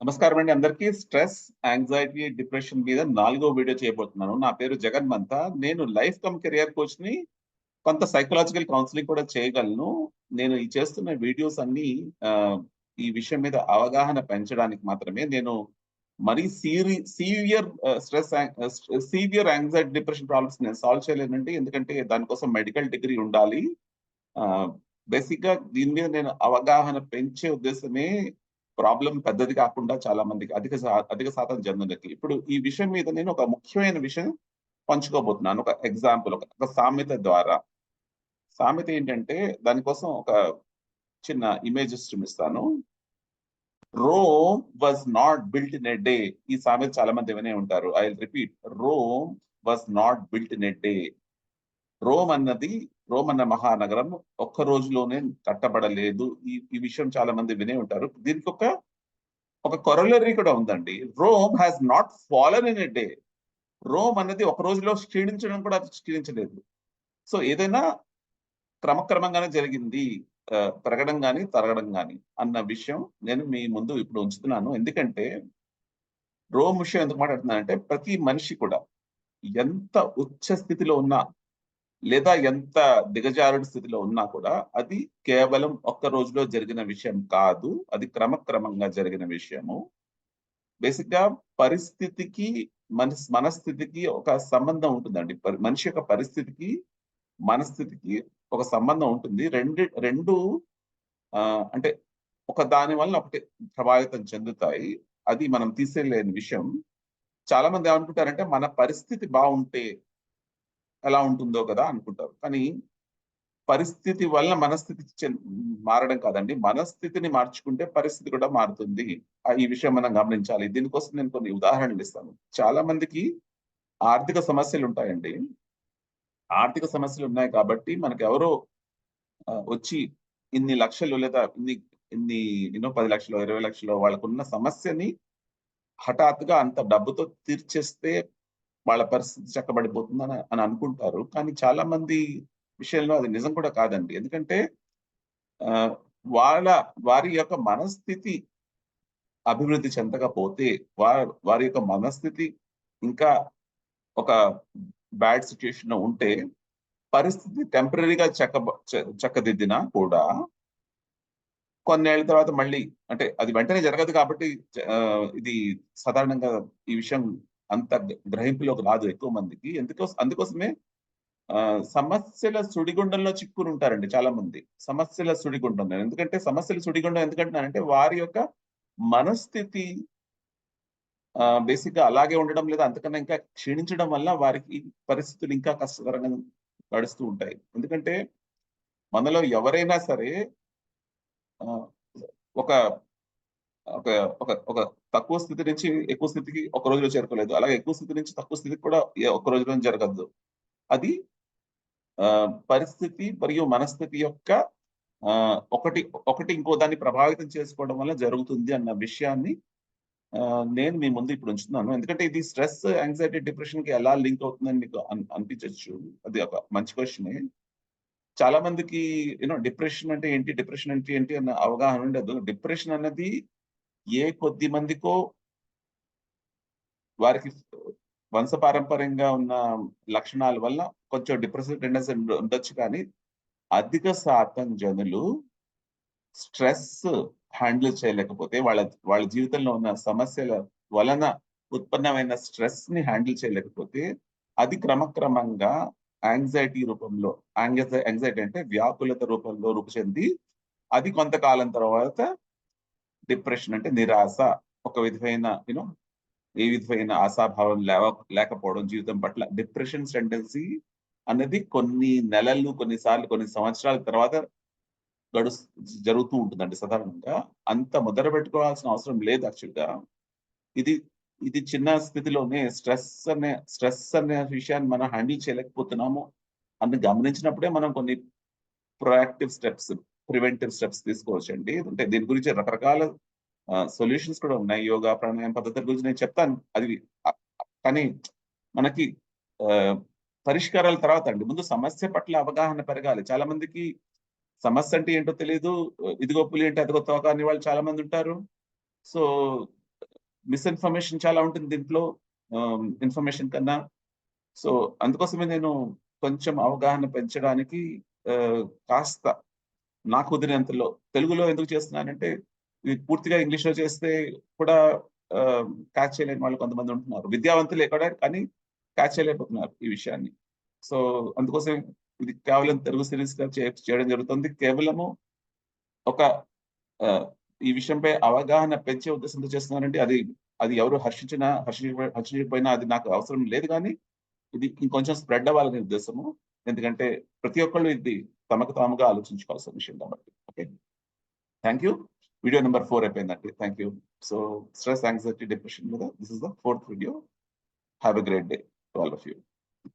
నమస్కారం అండి. అందరికీ స్ట్రెస్ యాంగ్జైటీ డిప్రెషన్ మీద నాలుగో వీడియో చేయబోతున్నాను. నా పేరు జగన్ మంత. నేను లైఫ్ కమ్ కెరియర్ కోచ్ని కొంత సైకలాజికల్ కౌన్సిలింగ్ కూడా చేయగలను. నేను ఈ చేస్తున్న వీడియోస్ అన్ని ఆ, ఈ విషయం మీద అవగాహన పెంచడానికి మాత్రమే నేను మరీ సీరి severe stress severe anxiety depression problems నేను సాల్వ్ చేయలేనండి. ఎందుకంటే దానికోసం మెడికల్ డిగ్రీ ఉండాలి. బేసిక్గా దీని మీద నేను అవగాహన పెంచే ఉద్దేశమే ప్రాబ్లం పెద్దది కాకుండా చాలా మందికి అధిక అధిక శాతం జనులకి ఇప్పుడు ఈ విషయం మీద నేను ఒక ముఖ్యమైన విషయం పంచుకోబోతున్నాను. ఒక ఎగ్జాంపుల్ ఒక సామెత ద్వారా. సామెత ఏంటంటే దానికోసం ఒక చిన్న ఇమేజెస్ చూపిస్తాను. Rome was not built in a day ఈ సామెత చాలా మంది వినే ఉంటారు. I repeat Rome was not built in a day Rome అన్నది రోమ్ మహానగరం ఒక్క రోజులోనే కట్టబడలేదు. ఈ ఈ విషయం చాలా మంది వినే ఉంటారు. దీనికి ఒక ఒక కొరలరీ కూడా ఉందండి. Rome has not fallen in a day Rome అనేది ఒక రోజులో క్షీణించడం కూడా క్షీణించలేదు. సో ఏదైనా క్రమక్రమంగానే జరిగింది పెరగడం కానీ తరగడం కానీ అన్న విషయం నేను మీ ముందు ఇప్పుడు ఉంచుతున్నాను. ఎందుకంటే రోమ్ విషయం ఎందుకు మాట్లాడుతున్నానంటే ప్రతి మనిషి కూడా ఎంత ఉచ్చ స్థితిలో ఉన్నా లేదా ఎంత దిగజారుడు స్థితిలో ఉన్నా కూడా అది కేవలం ఒక్క రోజులో జరిగిన విషయం కాదు అది క్రమక్రమంగా జరిగిన విషయము. బేసిక్గా పరిస్థితికి మనస్ మనస్థితికి ఒక సంబంధం ఉంటుందండి. మనిషి యొక్క పరిస్థితికి మనస్థితికి ఒక సంబంధం ఉంటుంది. రెండు రెండు అంటే ఒక దాని వలన ఒకటి ప్రభావితం చెందుతాయి. అది మనం తీసేయలేని విషయం. చాలా మంది ఏమనుకుంటారంటే మన పరిస్థితి బాగుంటే ఎలా ఉంటుందో కదా అనుకుంటారు. కానీ పరిస్థితి వల్ల మనస్థితి మారడం కాదండి. మనస్థితిని మార్చుకుంటే పరిస్థితి కూడా మారుతుంది. ఆ ఈ విషయం మనం గమనించాలి. దీనికోసం నేను కొన్ని ఉదాహరణలు ఇస్తాను. చాలా మందికి ఆర్థిక సమస్యలు ఉంటాయండి. ఆర్థిక సమస్యలు ఉన్నాయి కాబట్టి మనకు ఎవరో వచ్చి ఇన్ని లక్షలు లేదా ఇన్ని ఇన్ని ఎన్నో పది లక్షలు ఇరవై లక్షలు వాళ్ళకున్న సమస్యని హఠాత్తుగా అంత డబ్బుతో తీర్చేస్తే వాళ్ళ పరిస్థితి చక్కబడిపోతుందని అని అనుకుంటారు. కానీ చాలా మంది విషయంలో అది నిజం కూడా కాదండి. ఎందుకంటే ఆ, వాళ్ళ వారి యొక్క మనస్థితి అభివృద్ధి చెందకపోతే వారి వారి యొక్క మనస్థితి ఇంకా ఒక బ్యాడ్ సిచ్యుయేషన్ ఉంటే పరిస్థితి టెంపరీగా చెక్క చక్కదిద్దినా కూడా కొన్నేళ్ళ తర్వాత మళ్ళీ అంటే అది వెంటనే జరగదు కాబట్టి ఇది సాధారణంగా ఈ విషయం అంత గ్రహింపులోకి రాదు ఎక్కువ మందికి. ఎందుకోసం అందుకోసమే ఆ, సమస్యల సుడిగుండంలో చిక్కుని ఉంటారండి చాలా మంది సమస్యల సుడిగుండం ఎందుకంటే సమస్యల సుడిగుండం ఎందుకంటున్నానంటే వారి యొక్క మనస్థితి బేసిక్గా అలాగే ఉండడం లేదా అంతకన్నా ఇంకా క్షీణించడం వల్ల వారికి పరిస్థితులు ఇంకా కష్టకరంగా గడుస్తూ ఉంటాయి. ఎందుకంటే మనలో ఎవరైనా సరే ఒక ఒక ఒక ఒక తక్కువ స్థితి నుంచి ఎక్కువ స్థితికి ఒక రోజులో చేరుకోలేదు. అలాగే ఎక్కువ స్థితి నుంచి తక్కువ స్థితికి కూడా ఒక రోజులో జరగదు అది ఆ, పరిస్థితి మరియు మనస్థితి యొక్క ఆ, ఒకటి ఒకటి ఇంకో దాన్ని ప్రభావితం చేసుకోవడం వల్ల జరుగుతుంది అన్న విషయాన్ని నేను మీ ముందు ఇప్పుడు ఉంచుతున్నాను. ఎందుకంటే ఇది స్ట్రెస్ యాంగ్జైటీ డిప్రెషన్కి ఎలా లింక్ అవుతుందని మీకు అనిపించవచ్చు అది ఒక మంచి క్వశ్చనే. చాలా మందికి యూనో డిప్రెషన్ అంటే ఏంటి? డిప్రెషన్ అంటే ఏంటి? అన్న అవగాహన ఉండదు. డిప్రెషన్ అన్నది ఏ కొద్ది మందికో వారికి వంశపారంపర్యంగా ఉన్న లక్షణాల వల్ల కొంచెం డిప్రెసివ్ టెండెన్సీ ఉండొచ్చు కానీ అధిక శాతం జనులు స్ట్రెస్ హ్యాండిల్ చేయలేకపోతే వాళ్ళ వాళ్ళ జీవితంలో ఉన్న సమస్యల వలన ఉత్పన్నమైన స్ట్రెస్ని హ్యాండిల్ చేయలేకపోతే అది క్రమక్రమంగా యాంగ్జైటీ రూపంలో యాంగ్జైటీ అంటే వ్యాకులత రూపంలో రూపు చెంది అది కొంతకాలం తర్వాత డిప్రెషన్ అంటే నిరాశ ఒక విధమైన యూనో ఏ విధమైన ఆశాభావం లేవ లేకపోవడం జీవితం పట్ల డిప్రెషన్ టెండెన్సీ అనేది కొన్ని నెలలు కొన్నిసార్లు కొన్ని సంవత్సరాల తర్వాత గడు జరుగుతూ ఉంటుందండి సాధారణంగా. అంత ముద్ర పెట్టుకోవాల్సిన అవసరం లేదు యాక్చువల్గా ఇది ఇది చిన్న స్థితిలోనే స్ట్రెస్ అనే స్ట్రెస్ అనే విషయాన్ని మనం హ్యాండిల్ చేయలేకపోతున్నాము అని గమనించినప్పుడే మనం కొన్ని ప్రొయాక్టివ్ స్టెప్స్ ప్రివెంటివ్ స్టెప్స్ తీసుకోవచ్చండి. అంటే దీని గురించి రకరకాల సొల్యూషన్స్ కూడా ఉన్నాయి. యోగా ప్రాణాయామ పద్ధతుల గురించి నేను చెప్తాను. అది కానీ మనకి పరిష్కారాల తర్వాత అండి. ముందు సమస్య పట్ల అవగాహన పెరగాలి. చాలా మందికి సమస్య అంటే ఏంటో తెలియదు ఇదిగో పులి అంటే అదిగో తోక అని వాళ్ళు చాలా మంది ఉంటారు. సో మిస్ఇన్ఫర్మేషన్ చాలా ఉంటుంది దీంట్లో ఇన్ఫర్మేషన్ కన్నా. సో, అందుకోసమే నేను కొంచెం అవగాహన పెంచడానికి కాస్త నాకు కుదిరినంతలో తెలుగులో ఎందుకు చేస్తున్నానంటే, ఇది పూర్తిగా ఇంగ్లీష్‌లో చేస్తే కూడా క్యాచ్ చేయలేని వాళ్ళు కొంతమంది ఉంటున్నారు. విద్యావంతులే కూడా కానీ క్యాచ్ చేయలేకపోతున్నారు ఈ విషయాన్ని. సో, అందుకోసం ఇది కేవలం తెలుగు సిరీస్గా చేయడం జరుగుతుంది. కేవలము ఒక ఈ విషయంపై అవగాహన పెంచే ఉద్దేశంతో చేస్తున్నారండి అది అది ఎవరు హర్షించినా, హర్షించ హర్షించకపోయినా అది నాకు అవసరం లేదు కానీ ఇది ఇంకొంచెం స్ప్రెడ్ అవ్వాలనే ఉద్దేశము. ఎందుకంటే ప్రతి ఒక్కళ్ళు ఇది తమకు తాముగా ఆలోచించుకోవాల్సిన విషయం కాబట్టి. Okay. Thank you. Video number four అయిపోయిందండి. Thank you. So, stress, anxiety depression మీద this is the fourth video. Have a great day to all of you.